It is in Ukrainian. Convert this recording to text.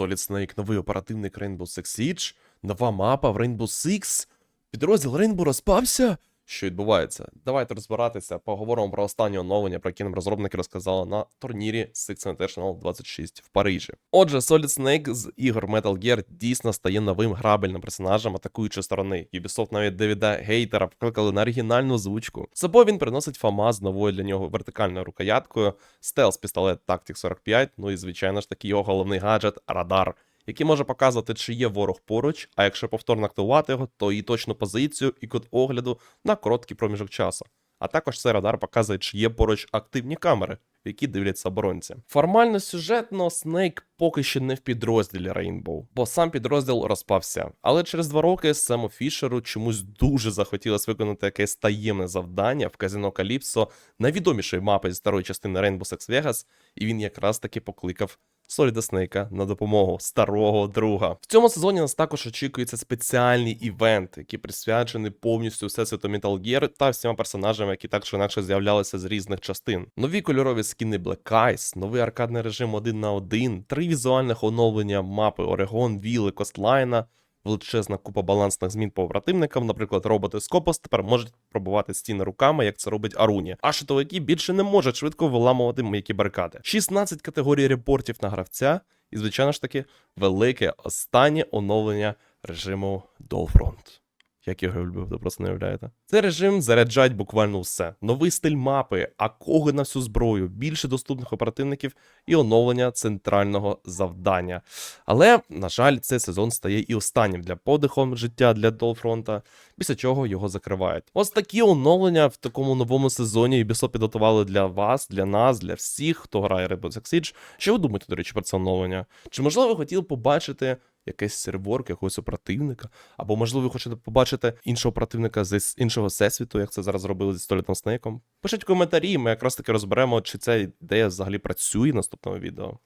Solid Snake, новий оперативник Rainbow Six Siege, нова мапа в Rainbow Six. Підрозділ Rainbow розпався. Що відбувається? Давайте розбиратися. Поговоримо про останнє оновлення, про яке нам розробники розказали на турнірі Six Invitational 26 в Парижі. Отже, Solid Snake з ігор Metal Gear дійсно стає новим грабельним персонажем атакуючої сторони. Ubisoft навіть Девіда Гейтера покликали на оригінальну озвучку. З собою він приносить ФАМА з новою для нього вертикальною рукояткою, стелс пістолет Tactic 45, ну і звичайно ж таки його головний гаджет радар який може показувати, чи є ворог поруч, а якщо повторно активувати його, то і точну позицію і код огляду на короткий проміжок часу. А також цей радар показує, чи є поруч активні камери, які дивляться оборонці. Формально сюжетно Снейк поки що не в підрозділі Rainbow, бо сам підрозділ розпався. Але через два роки Сему Фішеру чомусь дуже захотілося виконати якесь таємне завдання в казино Каліпсо найвідомішої мапи зі старої частини Rainbow Six Vegas, і він якраз таки покликав Соліда Снейка на допомогу старого друга. В цьому сезоні нас також очікується спеціальний івент, який присвячений повністю всесвіту Metal Gear та всіма персонажами, які так чи інакше з'являлися з різних частин. Нові кольорові скіни Black Eyes, новий аркадний режим 1 на 1, три візуальних оновлення мапи Орегон, Віли, Костлайна. Величезна купа балансних змін по противникам, наприклад, роботи Скопос тепер можуть пробувати стіни руками, як це робить Аруні. А шитовики більше не можуть швидко виламувати м'які барикади. 16 категорій репортів на гравця, і, звичайно ж таки, велике останнє оновлення режиму Dolphront. Як я його люблю, ви просто не уявляєте. Цей режим заряджать буквально все. Новий стиль мапи, акоги на всю зброю, більше доступних оперативників і оновлення центрального завдання. Але, на жаль, цей сезон стає і останнім для подихом життя для Долфронта, після чого його закривають. Ось такі оновлення в такому новому сезоні Ubisoft підготували для вас, для нас, для всіх, хто грає Rainbow Six Siege. Що ви думаєте, до речі, про це оновлення? Чи можливо ви хотіли побачити якийсь серворк, якогось оперативника, або, можливо, ви хочете побачити іншого противника з іншого всесвіту, як це зараз робили зі Столітом Снейком? Пишіть коментарі, ми якраз таки розберемо, чи ця ідея взагалі працює в наступному відео.